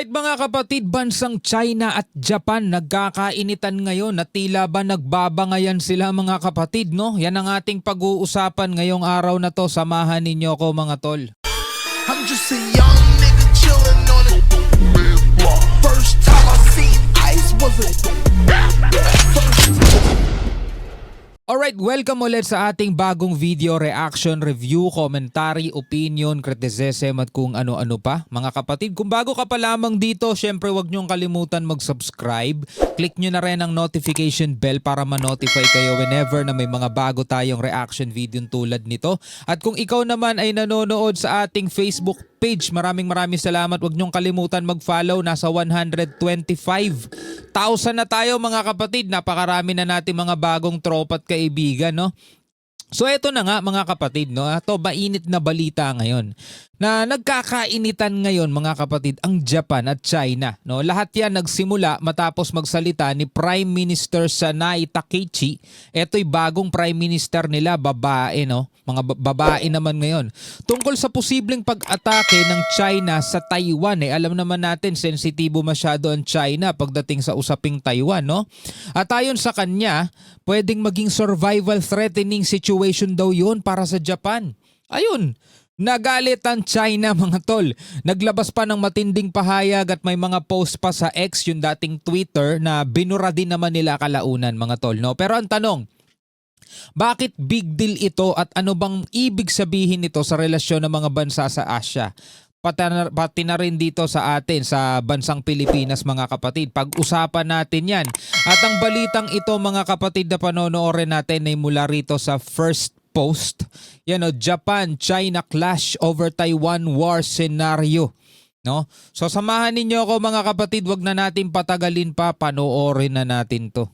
Alright mga kapatid, bansang China at Japan nagkakainitan ngayon na tila ba nagbabangayan sila mga kapatid no? Yan ang ating pag-uusapan ngayong araw na to. Samahan ninyo ko mga tol. I'm just a young nigga chillin' on it. First time I seen ice was a Alright, welcome ulit sa ating bagong video reaction, review, commentary, opinion, criticism at kung ano-ano pa. Mga kapatid, kung bago ka pa lamang dito, syempre wag niyong kalimutan mag-subscribe. Click nyo na rin ang notification bell para ma-notify kayo whenever na may mga bago tayong reaction video tulad nito. At kung ikaw naman ay nanonood sa ating Facebook page, maraming maraming salamat. Wag niyong kalimutan mag-follow. Nasa 125,000 na tayo mga kapatid. Napakarami na natin mga bagong tropa at kaibigan, no? So eto na nga mga kapatid, no? Ito mainit na balita ngayon na nagkakainitan ngayon mga kapatid ang Japan at China, no? Lahat 'yan nagsimula matapos magsalita ni Prime Minister Sanai Takeichi. Eto'y bagong Prime Minister nila, babae, no? Mga ba- babae naman ngayon. Tungkol sa posibleng pag-atake ng China sa Taiwan, eh alam naman natin sensitibo masyado ang China pagdating sa usaping Taiwan, no? At ayon sa kanya, pwedeng maging survival threatening situation daw 'yun para sa Japan. Ayun, Nagalit ang China mga tol. Naglabas pa ng matinding pahayag at may mga post pa sa X yung dating Twitter na binura din naman nila kalaunan mga tol. No? Pero ang tanong, bakit big deal ito at ano bang ibig sabihin nito sa relasyon ng mga bansa sa Asia? Pati na, pati na rin dito sa atin sa bansang Pilipinas mga kapatid. Pag-usapan natin yan. At ang balitang ito mga kapatid na panonoorin natin ay mula rito sa First Post. Yan o, Japan-China clash over Taiwan war scenario. No? So samahan ninyo ako mga kapatid, wag na natin patagalin pa, panoorin na natin to.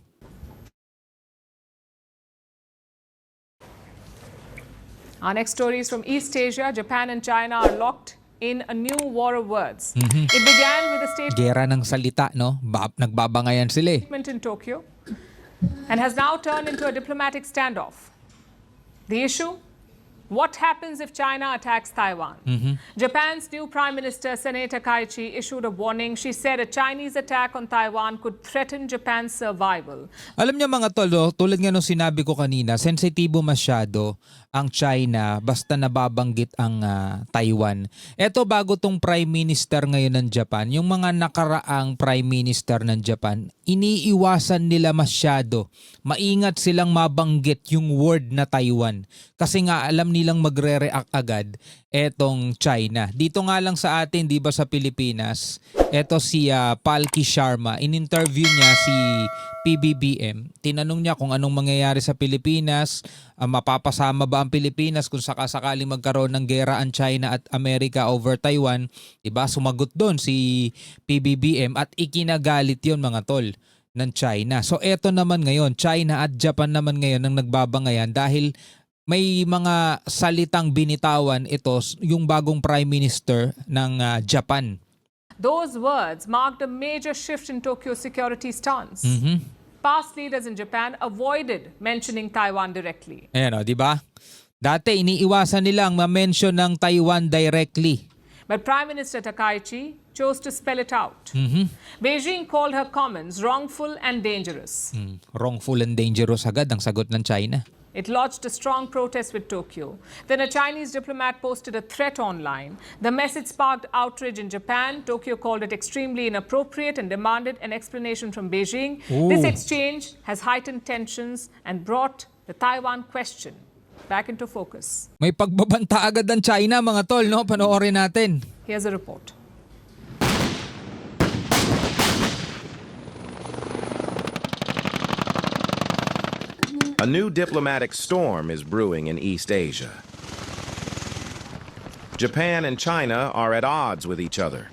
Our next story is from East Asia. Japan and China are locked in a new war of words. It began with a Gera ng salita, no? Ba- nagbabangayan sila eh. statement in Tokyo and has now turned into a diplomatic standoff. The issue? What happens if China attacks Taiwan? Japan's new Prime Minister Sene Takaichi issued a warning. She said a Chinese attack on Taiwan could threaten Japan's survival. Alam niyo mga tol, oh, tulad nga nung sinabi ko kanina, sensitibo masyado ang China basta nababanggit ang ah, Taiwan. Eto bago tong Prime Minister ngayon ng Japan, yung mga nakaraang Prime Minister ng Japan, iniiwasan nila masyado. Maingat silang mabanggit yung word na Taiwan. Kasi nga alam nilang magre-react agad etong China. Dito nga lang sa atin, di ba sa Pilipinas, eto si ah, Palki Sharma, in-interview niya si PBBM. Tinanong niya kung anong mangyayari sa Pilipinas, ah, mapapasama ba ang Pilipinas kung sakasakaling magkaroon ng gera ang China at Amerika over Taiwan. 'Di ba? Sumagot doon si PBBM at ikinagalit 'yon mga tol ng China. So eto naman ngayon, China at Japan naman ngayon ang nagbabangayan dahil may mga salitang binitawan ito yung bagong Prime Minister ng ah, Japan. Those words marked a major shift in Tokyo's security stance. Past leaders in Japan avoided mentioning Taiwan directly. Ayan o, di ba? Dati iniiwasan nilang ma-mention ng Taiwan directly. But Prime Minister Takaichi chose to spell it out. Beijing called her comments wrongful and dangerous. Hmm, wrongful and dangerous agad ang sagot ng China. It lodged a strong protest with Tokyo. Then a Chinese diplomat posted a threat online. The message sparked outrage in Japan. Tokyo called it extremely inappropriate and demanded an explanation from Beijing. This exchange has heightened tensions and brought the Taiwan question back into focus. May pagbabanta agad ng China mga tol, no? Panoorin natin. Here's a report. A new diplomatic storm is brewing in East Asia. Japan and China are at odds with each other.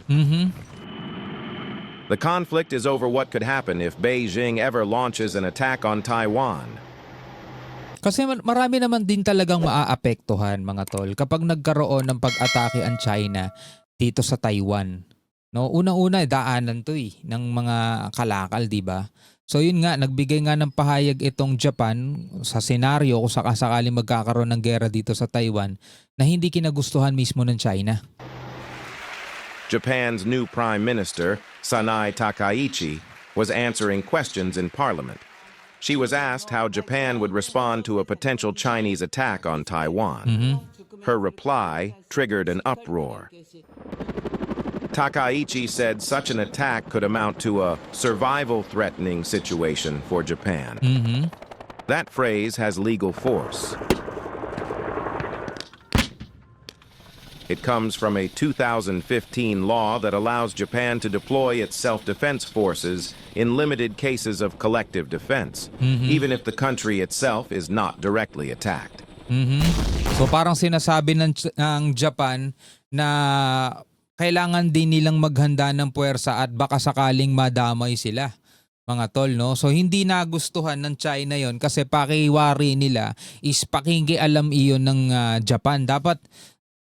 The conflict is over what could happen if Beijing ever launches an attack on Taiwan. Kasi mar- marami naman din talagang maaapektuhan mga tol kapag nagkaroon ng pag-atake ang China dito sa Taiwan. No, unang-una daanan 'to eh ng mga kalakal, 'di ba? So yun nga, nagbigay nga ng pahayag itong Japan sa senaryo kung sakasakaling magkakaroon ng gera dito sa Taiwan na hindi kinagustuhan mismo ng China. Japan's new Prime Minister, Sanai Takaichi, was answering questions in Parliament. She was asked how Japan would respond to a potential Chinese attack on Taiwan. Her reply triggered an uproar. Takaichi said such an attack could amount to a survival threatening situation for Japan. Mm-hmm. That phrase has legal force. It comes from a 2015 law that allows Japan to deploy its self defense forces in limited cases of collective defense, mm-hmm. even if the country itself is not directly attacked. Mm-hmm. So parang sinasabi ng, ng Japan na kailangan din nilang maghanda ng puwersa at baka sakaling madamay sila mga tol no? So hindi nagustuhan ng China yon kasi pakiwari nila is pakikialam iyon ng ah, Japan. Dapat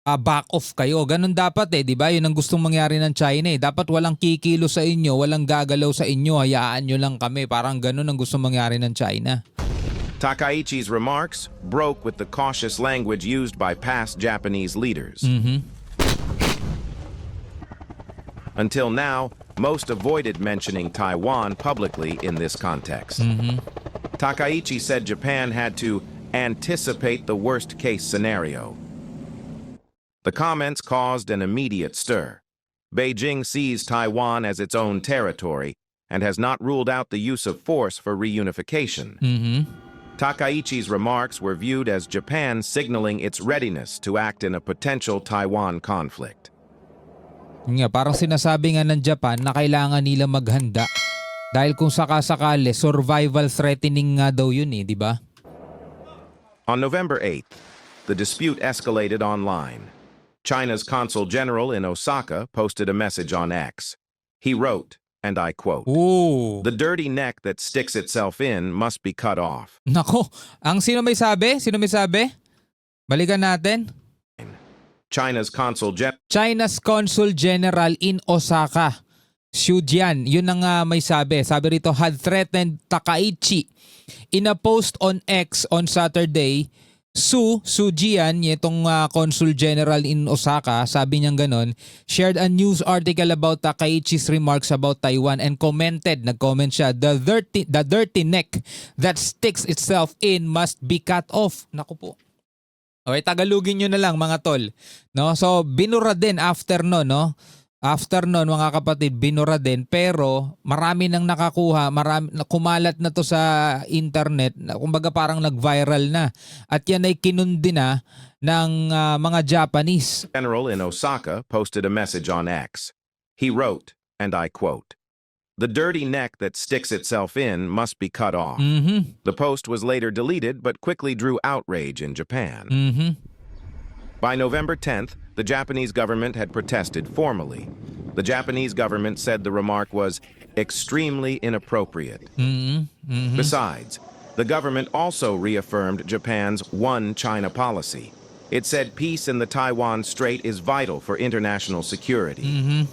ah, back off kayo. Ganun dapat eh di ba? Yun ang gustong mangyari ng China eh. Dapat walang kikilo sa inyo walang gagalaw sa inyo. Hayaan nyo lang kami. Parang ganun ang gustong mangyari ng China. Takaichi's remarks broke with the cautious language used by past Japanese leaders. Until now, most avoided mentioning Taiwan publicly in this context. Mm-hmm. Takaichi said Japan had to anticipate the worst case scenario. The comments caused an immediate stir. Beijing sees Taiwan as its own territory and has not ruled out the use of force for reunification. Mm-hmm. Takaichi's remarks were viewed as Japan signaling its readiness to act in a potential Taiwan conflict. Nga, parang sinasabi nga ng Japan na kailangan nila maghanda dahil kung sakasakali survival threatening nga daw yun eh di ba On November 8th, the dispute escalated online. China's consul general in Osaka posted a message on X. He wrote, and I quote, Oo. The dirty neck that sticks itself in must be cut off. Nako, ang sino may sabi? Sino may sabi? Balikan natin. China's consul gen- China's Consul General in Osaka, Xu Jian, yun ang ah, may sabi. Sabi rito, had threatened Takaichi. In a post on X on Saturday, Su, Su Jian, itong ah, Consul General in Osaka, sabi niyang ganon, shared a news article about Takaichi's remarks about Taiwan and commented, nag-comment siya, the dirty, the dirty neck that sticks itself in must be cut off. Naku po. Okay, Tagalogin nyo na lang mga tol. No? So, binura din after no, no? After no, mga kapatid, binura din. Pero, marami nang nakakuha, marami, kumalat na to sa internet. Kumbaga parang nag-viral na. At yan ay kinundi na ng ah, mga Japanese. general in Osaka posted a message on X. He wrote, and I quote, The dirty neck that sticks itself in must be cut off. Mhm, The post was later deleted but quickly drew outrage in Japan. mhm. By November 10th, the Japanese government had protested formally. The Japanese government said the remark was extremely inappropriate. Besides, the government also reaffirmed Japan's one China policy. It said peace in the Taiwan Strait is vital for international security.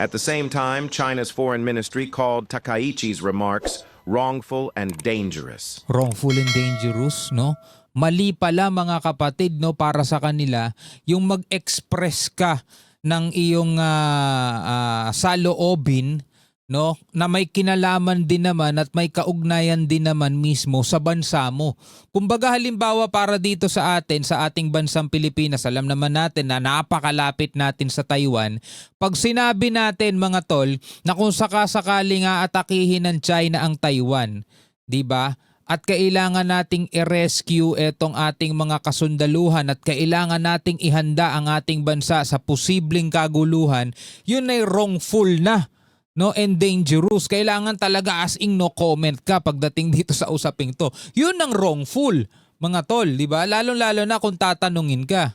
At the same time, China's foreign ministry called Takaichi's remarks wrongful and dangerous. wrongful and dangerous, no? Mali pala mga kapatid, no, para sa kanila, yung mag-express ka ng iyong ah, ah, saloobin, no, na may kinalaman din naman at may kaugnayan din naman mismo sa bansa mo. Kumbaga halimbawa para dito sa atin, sa ating bansang Pilipinas, alam naman natin na napakalapit natin sa Taiwan. Pag sinabi natin mga tol na kung sakasakali nga atakihin ng China ang Taiwan, 'di ba? At kailangan nating i-rescue itong ating mga kasundaluhan at kailangan nating ihanda ang ating bansa sa posibleng kaguluhan, yun ay wrongful na no and dangerous. Kailangan talaga as in no comment ka pagdating dito sa usaping to. Yun ang wrongful, mga tol, di ba? Lalo-lalo na kung tatanungin ka.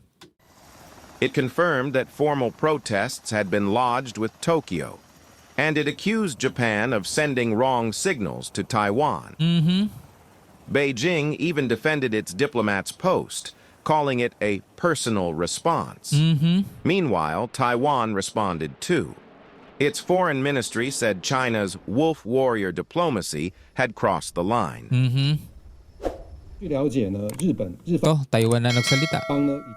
It confirmed that formal protests had been lodged with Tokyo, and it accused Japan of sending wrong signals to Taiwan. Beijing even defended its diplomat's post, calling it a personal response. Meanwhile, Taiwan responded too. Its foreign ministry said China's wolf warrior diplomacy had crossed the line. Mm-hmm. Oh, Taiwan.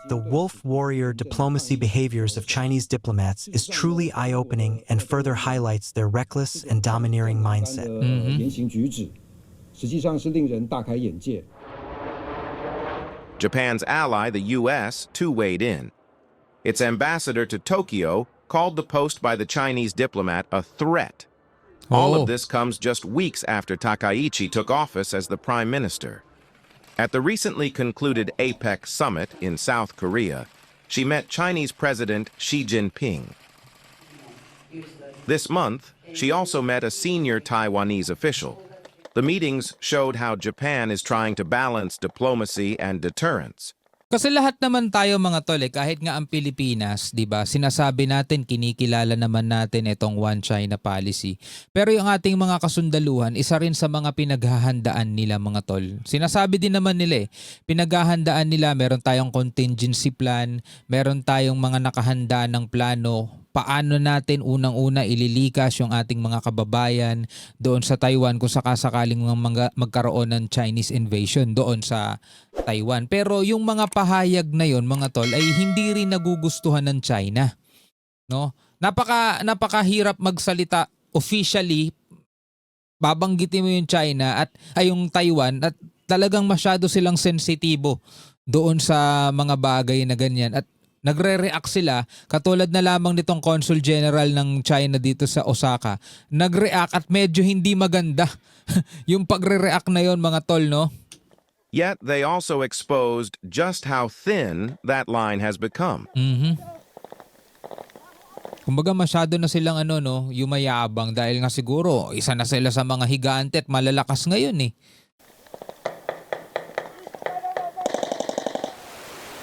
The wolf warrior diplomacy behaviors of Chinese diplomats is truly eye opening and further highlights their reckless and domineering mindset. Mm-hmm. Japan's ally, the U.S., too weighed in. Its ambassador to Tokyo, called the post by the Chinese diplomat a threat. All Oh. of this comes just weeks after Takaichi took office as the prime minister. At the recently concluded APEC summit in South Korea, she met Chinese President Xi Jinping. This month, she also met a senior Taiwanese official. The meetings showed how Japan is trying to balance diplomacy and deterrence. Kasi lahat naman tayo mga tol, eh, kahit nga ang Pilipinas, 'di ba? Sinasabi natin, kinikilala naman natin itong one China policy. Pero yung ating mga kasundaluhan, isa rin sa mga pinaghahandaan nila mga tol. Sinasabi din naman nila eh, pinaghahandaan nila, meron tayong contingency plan, meron tayong mga nakahanda ng plano paano natin unang-una ililikas yung ating mga kababayan doon sa Taiwan kung sakasakaling mga magkaroon ng Chinese invasion doon sa Taiwan. Pero yung mga pahayag na yon mga tol ay hindi rin nagugustuhan ng China. No? Napaka napakahirap magsalita officially babanggitin mo yung China at ay Taiwan at talagang masyado silang sensitibo doon sa mga bagay na ganyan at nagre-react sila katulad na lamang nitong Consul General ng China dito sa Osaka nagreact at medyo hindi maganda yung pagre-react na yon mga tol no Yet they also exposed just how thin that line has become. Kumbaga masyado na silang ano no, yumayabang dahil nga siguro isa na sila sa mga higante at malalakas ngayon eh.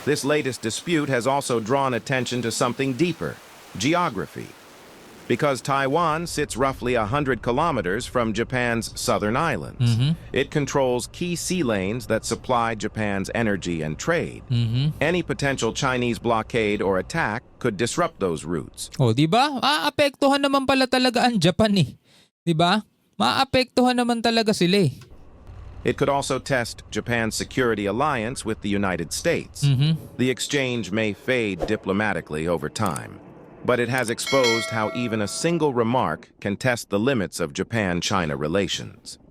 This latest dispute has also drawn attention to something deeper geography. Because Taiwan sits roughly 100 kilometers from Japan's southern islands, it controls key sea lanes that supply Japan's energy and trade. Any potential Chinese blockade or attack could disrupt those routes. O, di ba? Maapektuhan naman pala talaga ang Japan eh. Di ba? Maapektuhan naman talaga sila eh. It could also test Japan's security alliance with the United States. The exchange may fade diplomatically over time, but it has exposed how even a single remark can test the limits of Japan China relations.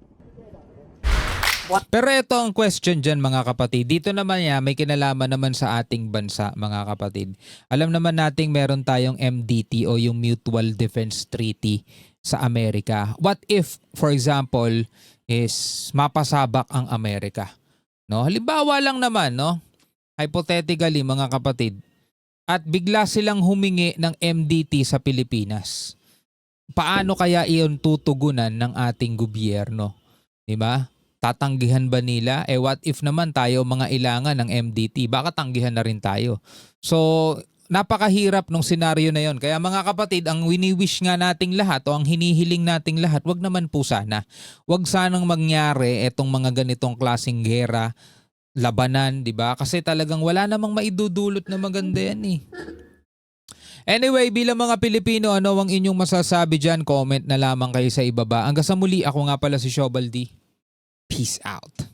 Pero ito ang question dyan mga kapatid. Dito naman ya, may kinalaman naman sa ating bansa mga kapatid. Alam naman nating meron tayong MDT o yung Mutual Defense Treaty sa Amerika. What if, for example, is mapasabak ang Amerika? No? Halimbawa lang naman, no? Hypothetically mga kapatid, at bigla silang humingi ng MDT sa Pilipinas. Paano kaya iyon tutugunan ng ating gobyerno? 'Di ba? tatanggihan ba nila? Eh what if naman tayo mga ilangan ng MDT? Baka tanggihan na rin tayo. So, napakahirap nung senaryo na yon. Kaya mga kapatid, ang wini-wish nga nating lahat o ang hinihiling nating lahat, wag naman po sana. Wag sanang mangyari etong mga ganitong klaseng gera, labanan, di ba? Kasi talagang wala namang maidudulot na maganda yan eh. Anyway, bilang mga Pilipino, ano ang inyong masasabi dyan? Comment na lamang kayo sa ibaba. Hanggang sa muli, ako nga pala si Shobaldi. Peace out.